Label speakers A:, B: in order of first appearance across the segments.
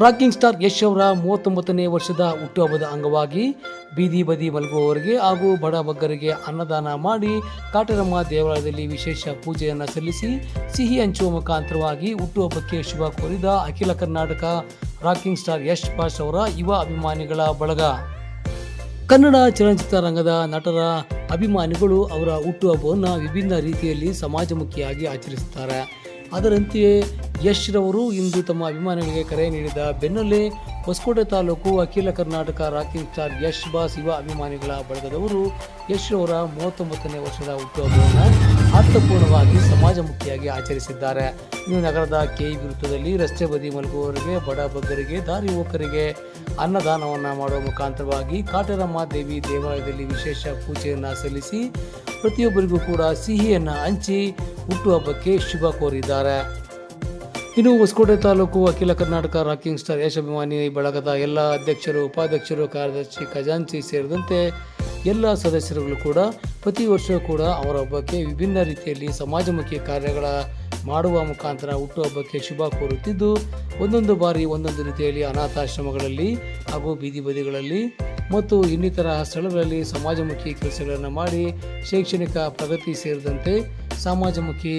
A: Rocking star Yash ಅವರ ಮೂವತ್ತೊಂಬತ್ತನೇ ವರ್ಷದ ಹುಟ್ಟುಹಬ್ಬದ ಅಂಗವಾಗಿ ಬೀದಿ ಬದಿ ಮಲಗುವವರಿಗೆ ಹಾಗೂ ಬಡ ಬಗ್ಗರಿಗೆ ಅನ್ನದಾನ ಮಾಡಿ ಕಾಟರಮ್ಮ ದೇವಾಲಯದಲ್ಲಿ ವಿಶೇಷ ಪೂಜೆಯನ್ನು ಸಲ್ಲಿಸಿ ಸಿಹಿ ಹಂಚುವ ಮುಖಾಂತರವಾಗಿ ಹುಟ್ಟುಹಬ್ಬಕ್ಕೆ ಶುಭ ಕೋರಿದ ಅಖಿಲ Karnataka rocking star Yash boss ಅವರ ಯುವ ಅಭಿಮಾನಿಗಳ ಬಳಗ. ಕನ್ನಡ ಚಲನಚಿತ್ರ ರಂಗದ ನಟರ ಅಭಿಮಾನಿಗಳು ಅವರ ಹುಟ್ಟುಹಬ್ಬವನ್ನು ವಿಭಿನ್ನ ರೀತಿಯಲ್ಲಿ ಸಮಾಜಮುಖಿಯಾಗಿ ಆಚರಿಸುತ್ತಾರೆ. ಅದರಂತೆಯೇ ಯಶ್ ರವರು ಇಂದು ತಮ್ಮ ಅಭಿಮಾನಿಗಳಿಗೆ ಕರೆ ನೀಡಿದ ಬೆನ್ನಲ್ಲೇ ಹೊಸಕೋಟೆ ತಾಲೂಕು ಅಖಿಲ Karnataka rocking star Yash boss ಯುವ ಅಭಿಮಾನಿಗಳ ಬಳಗದವರು ಯಶ್ ರವರ ಮೂವತ್ತೊಂಬತ್ತನೇ ವರ್ಷದ ಹುಟ್ಟುಹಬ್ಬವನ್ನು ಅರ್ಥಪೂರ್ಣವಾಗಿ ಸಮಾಜಮುಖಿಯಾಗಿ ಆಚರಿಸಿದ್ದಾರೆ. ಇನ್ನು ನಗರದ ಕೆಇ ವೃತ್ತದಲ್ಲಿ ರಸ್ತೆ ಬದಿ ಮಲಗುವವರಿಗೆ, ಬಡ ಬಗ್ಗರಿಗೆ, ದಾರಿ ಹೋಕರಿಗೆ ಅನ್ನದಾನವನ್ನು ಮಾಡುವ ಮುಖಾಂತರವಾಗಿ ಕಾಟರಮ್ಮ ದೇವಿ ದೇವಾಲಯದಲ್ಲಿ ವಿಶೇಷ ಪೂಜೆಯನ್ನು ಸಲ್ಲಿಸಿ ಪ್ರತಿಯೊಬ್ಬರಿಗೂ ಕೂಡ ಸಿಹಿಯನ್ನು ಹಂಚಿ ಹುಟ್ಟುಹಬ್ಬಕ್ಕೆ ಶುಭ ಕೋರಿದ್ದಾರೆ. ಇನ್ನು ಹೊಸಕೋಟೆ ತಾಲೂಕು ಅಖಿಲ ಕರ್ನಾಟಕ ರಾಕಿಂಗ್ ಸ್ಟಾರ್ ಯಶಾಭಿಮಾನಿ ಬಳಗದ ಎಲ್ಲ ಅಧ್ಯಕ್ಷರು, ಉಪಾಧ್ಯಕ್ಷರು, ಕಾರ್ಯದರ್ಶಿ, ಖಜಾಂಚಿ ಸೇರಿದಂತೆ ಎಲ್ಲ ಸದಸ್ಯರುಗಳು ಕೂಡ ಪ್ರತಿ ವರ್ಷ ಕೂಡ ಅವರ ಹಬ್ಬಕ್ಕೆ ವಿಭಿನ್ನ ರೀತಿಯಲ್ಲಿ ಸಮಾಜಮುಖಿ ಕಾರ್ಯಗಳ ಮಾಡುವ ಮುಖಾಂತರ ಹುಟ್ಟುಹಬ್ಬಕ್ಕೆ ಶುಭ ಕೋರುತ್ತಿದ್ದು, ಒಂದೊಂದು ಬಾರಿ ಒಂದೊಂದು ರೀತಿಯಲ್ಲಿ ಅನಾಥಾಶ್ರಮಗಳಲ್ಲಿ ಹಾಗೂ ಬೀದಿ ಬದಿಗಳಲ್ಲಿ ಮತ್ತು ಇನ್ನಿತರ ಸ್ಥಳಗಳಲ್ಲಿ ಸಮಾಜಮುಖಿ ಕೆಲಸಗಳನ್ನು ಮಾಡಿ ಶೈಕ್ಷಣಿಕ ಪ್ರಗತಿ ಸೇರಿದಂತೆ ಸಮಾಜಮುಖಿ,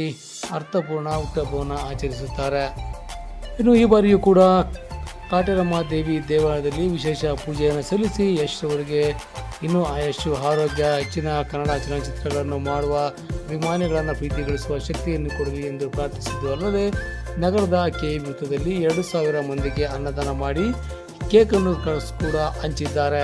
A: ಅರ್ಥಪೂರ್ಣ ಹುಟ್ಟಹಬ್ಬವನ್ನು ಆಚರಿಸುತ್ತಾರೆ. ಇನ್ನು ಈ ಬಾರಿಯೂ ಕೂಡ ಕಾಟೇರಮ್ಮ ದೇವಿ ದೇವಾಲಯದಲ್ಲಿ ವಿಶೇಷ ಪೂಜೆಯನ್ನು ಸಲ್ಲಿಸಿ ಯಶ್ವರಿಗೆ ಇನ್ನೂ ಆಯಸ್ಸು, ಆರೋಗ್ಯ, ಹೆಚ್ಚಿನ ಕನ್ನಡ ಚಲನಚಿತ್ರಗಳನ್ನು ಮಾಡುವ, ಅಭಿಮಾನಿಗಳನ್ನು ಪ್ರೀತಿಗಳಿಸುವ ಶಕ್ತಿಯನ್ನು ಕೊಡಲಿ ಎಂದು ಪ್ರಾರ್ಥಿಸಿದ್ದು ಅಲ್ಲದೆ, ನಗರದ ಕೆ ವೃತ್ತದಲ್ಲಿ ಎರಡು ಸಾವಿರ ಮಂದಿಗೆ ಅನ್ನದಾನ ಮಾಡಿ ಕೇಕನ್ನು ಕಳಿಸ್ ಕೂಡ ಹಂಚಿದ್ದಾರೆ.